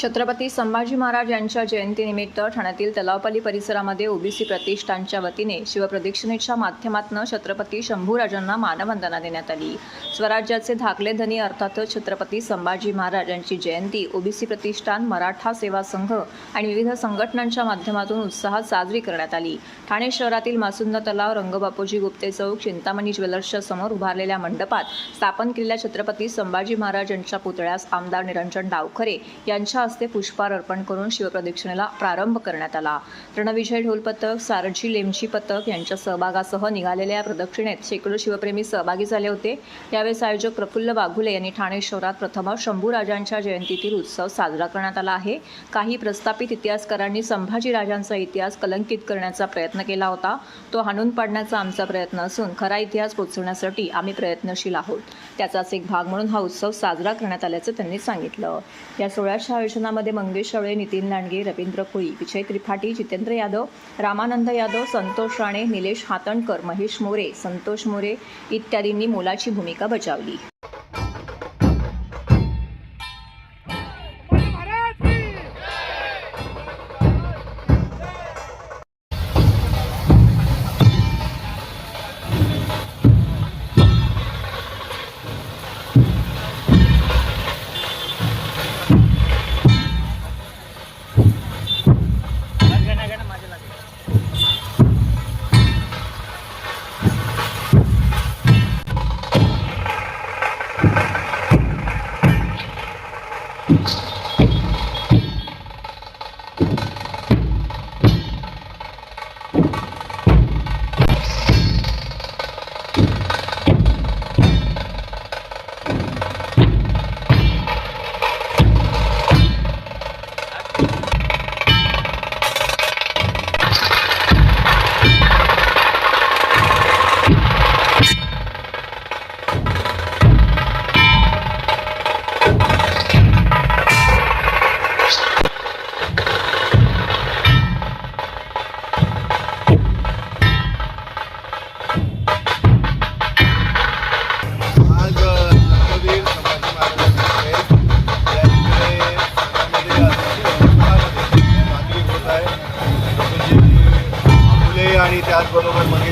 छत्रपती संभाजी महाराज यांच्या जयंतीनिमित्त ठाण्यातील तलावपाली परिसरामध्ये ओबीसी प्रतिष्ठानच्या वतीने शिवप्रदक्षिणेच्या माध्यमातून छत्रपती शंभूराजांना मानवंदना देण्यात आली. स्वराज्याचे धाकले धनी अर्थातच छत्रपती संभाजी महाराज यांची जयंती ओबीसी प्रतिष्ठान मराठा सेवा संघ आणि विविध संघटनांच्या माध्यमातून उत्साहात साजरी करण्यात आली. ठाणे शहरातील मासुंदा तलाव रंगबापूजी गुप्ते चौक चिंतामणी ज्वेलर्सच्या समोर उभारलेल्या मंडपात स्थापन केलेल्या छत्रपती संभाजी महाराज यांच्या पुतळ्यास आमदार निरंजन डावखरे यांच्या हस्ते पुष्पार अर्पण करून शिवप्रदक्षिणेला प्रारंभ करण्यात आला. रणविजय ढोल पथक सारजी लेमची पथक यांच्या सहभागासह निघालेल्या या प्रदक्षिणेत शेकडो शिवप्रेमी सहभागी झाले होते. यावेळेस आयोजक प्रफुल्ल वाघुले यांनी ठाणे शहरात प्रथमच शंभूराजांच्या जयंतीतील उत्सव साजरा करण्यात आला आहे. काही प्रस्थापित इतिहासकारांनी संभाजीराजांचा इतिहास कलंकित करण्याचा प्रयत्न केला होता. तो हाणून पाडण्याचा आमचा प्रयत्न असून खरा इतिहास पोचवण्यासाठी आम्ही प्रयत्नशील आहोत. त्याचाच एक भाग म्हणून हा उत्सव साजरा करण्यात आल्याचं त्यांनी सांगितलं. या सोहळ्याच्या अधिवेशनामध्ये मंगेश शवळे नितीन लांडगे रवींद्र कुळी विजय त्रिपाठी जितेंद्र यादव रामानंद यादव संतोष राणे निलेश हातणकर महेश मोरे संतोष मोरे इत्यादींनी मोलाची भूमिका बजावली. आज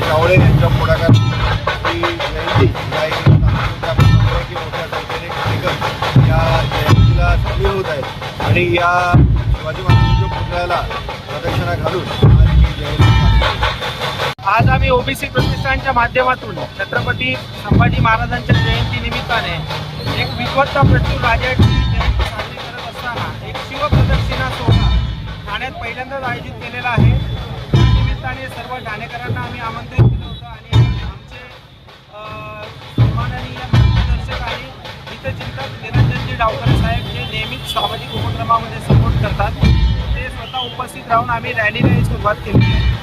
त्याचबरोबर यांच्या पुढाकार ही जयंती या एक मोठ्या संख्येने कार्यक्रम या जयंतीला सामील होत आहेत. आणि या शिवाजी महाराजांच्या पुतळ्याला प्रदक्षिणा घालून आज ही जयंती आज आम्ही ओबीसी प्रतिष्ठानच्या माध्यमातून छत्रपती संभाजी महाराजांच्या जयंती निमित्ताने एक विद्वत्ता प्रचूर राजाची जयंती साजरी करत असताना एक शिवप्रदक्षिणा सोहळा ठाण्यात पहिल्यांदाच आयोजित केलेला आहे. निमित्ताने सर्व ठाणेकरांना आम्ही आमंत्रित केलं होतं आणि आमचे सन्माननीय मार्गदर्शक आणि हितचिंतक निरंजनजी डावकर साहेब जे नेहमीच सामाजिक उपक्रमामध्ये सपोर्ट करतात ते स्वतः उपस्थित राहून आम्ही रॅलीला सुरुवात केली आहे.